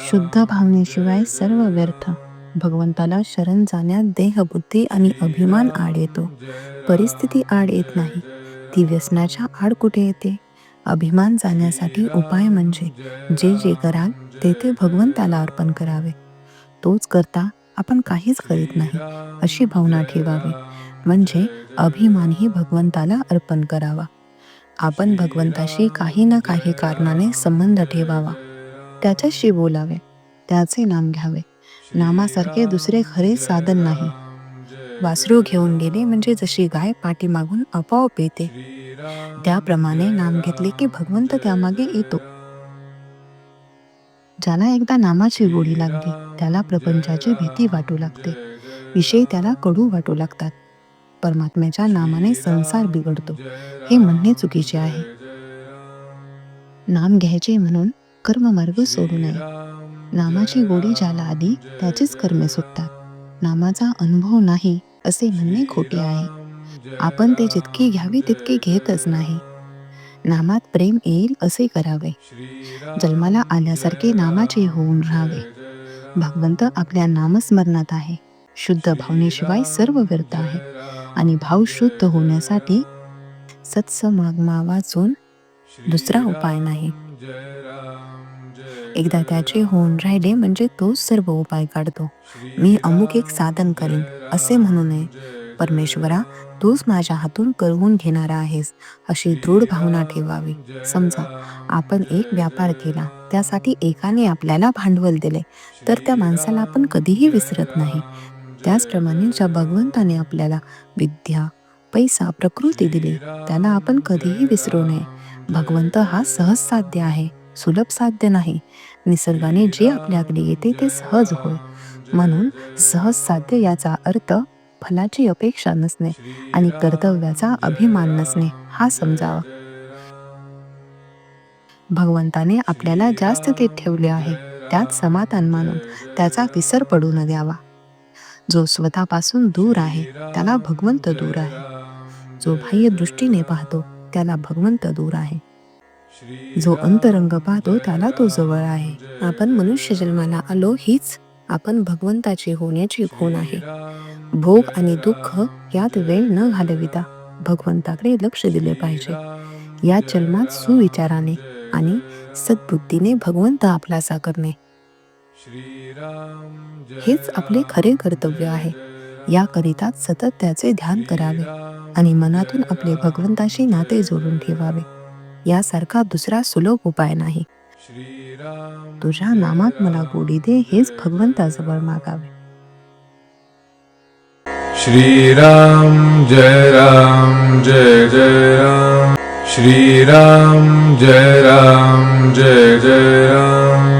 शुद्ध भावनेशिवाय सर्व व्यर्थ. भगवंताला शरण जाण्यात देहबुद्धी आणि अभिमान आड येतो. परिस्थिती आड येत नाही. ती व्यसनाच्या आड कुठे येते? अभिमान जाण्यासाठी उपाय म्हणजे जे जे कराल ते ते भगवंताला अर्पण करावे. तोच करता आपण काहीच करीत नाही. अशी भावना ठेवावी. म्हणजे अभिमानही भगवंताला अर्पण करावा. आपण भगवंताशी काही ना काही कारणाने संबंध ठेवावा. त्याच्याशी बोलावे. त्याचे नाम घ्यावे. नामासारखे दुसरे खरे साधन नाही. वासरू घेऊन गेले म्हणजे जशी गाय पाठीमागून आपोआप येते. त्याप्रमाणे नाम घेतले की भगवंत त्यामागे येतो. ज्याला एकदा नामाची गोडी लागली त्याला प्रपंचाची भीती वाटू लागते. विषय त्याला कडू वाटू लागतात. परमात्म्याच्या नामाने संसार बिघडतो. हे म्हणणे चुकीचे आहे. नाम घ्यायचे म्हणून कर्ममार्ग सोडू नये. नामाची गोडी ज्याला आधी त्याचीच कर्मे सुटतात. नामाचा अनुभव नाही असे म्हणणे खोटे आहे. आपण ते जितके घ्यावे तितके घेतच नाही. नामात प्रेम येईल असे करावे. जन्माला आल्यासारखे नामाचे होऊन राहावे. भगवंत आपल्या नामस्मरणात आहे. शुद्ध भावनेशिवाय सर्व व्यर्थ आहे. आणि भाव शुद्ध होण्यासाठी सत्समागमा वाचून दुसरा उपाय नाही. एकदा त्याचे होऊन राहिले म्हणजे तो सर्व उपाय काढतो. मी अमुक एक साधन करीन असे म्हणू नये. परमेश्वरा तूच माझ्या हातून करवून घेणारा आहेस. अशी दृढ भावना ठेवावी. समजा आपण एक व्यापार केला त्यासाठी एकाने आपल्याला भांडवल दिले तर त्या माणसाला आपण कधीही विसरत नाही. त्याचप्रमाणे ज्या भगवंताने आपल्याला विद्या पैसा प्रकृती दिली त्याला आपण कधीही विसरू नये. भगवंत हा सहज साध्य आहे सुलभ साध्य नाही. निसर्गाने जे आपल्याकडे येते ते सहज होय. म्हणून सहज साध्य याचा अर्थ फलाची अपेक्षा नसणे आणि कर्तव्याचा अभिमान नसणे हा समजावा. भगवंताने आपल्याला जास्त ते ठेवले आहे त्यात समाधान मानून त्याचा विसर पडू न द्यावा. जो स्वतःपासून दूर आहे त्याला भगवंत दूर आहे. जो बाह्य दृष्टीने पाहतो त्याला भगवंत दूर आहे. जो अंतरंग पाहतो त्याला तो जवळ आहे. आपण मनुष्य जन्माला आलो हीच आपण भगवंताची होण्याची खूण आहे. भोग आणि दुःख यात वेळ न घालविता भगवंताकडे लक्ष दिले पाहिजे. या जन्मात सुविचाराने आणि सद्बुद्धीने भगवंत आपलासा करणे हेच आपले खरे कर्तव्य आहे. याकरिता सतत त्याचे ध्यान करावे आणि मनातून आपले भगवंताशी नाते जोडून ठेवावे. यासारखा दुसरा सुलभ उपाय नाही. तुझ्या नामात मला गोडी दे हेच भगवंताजवळ मागावे. श्रीराम जय राम जय जय राम. श्रीराम जय राम जय जय राम.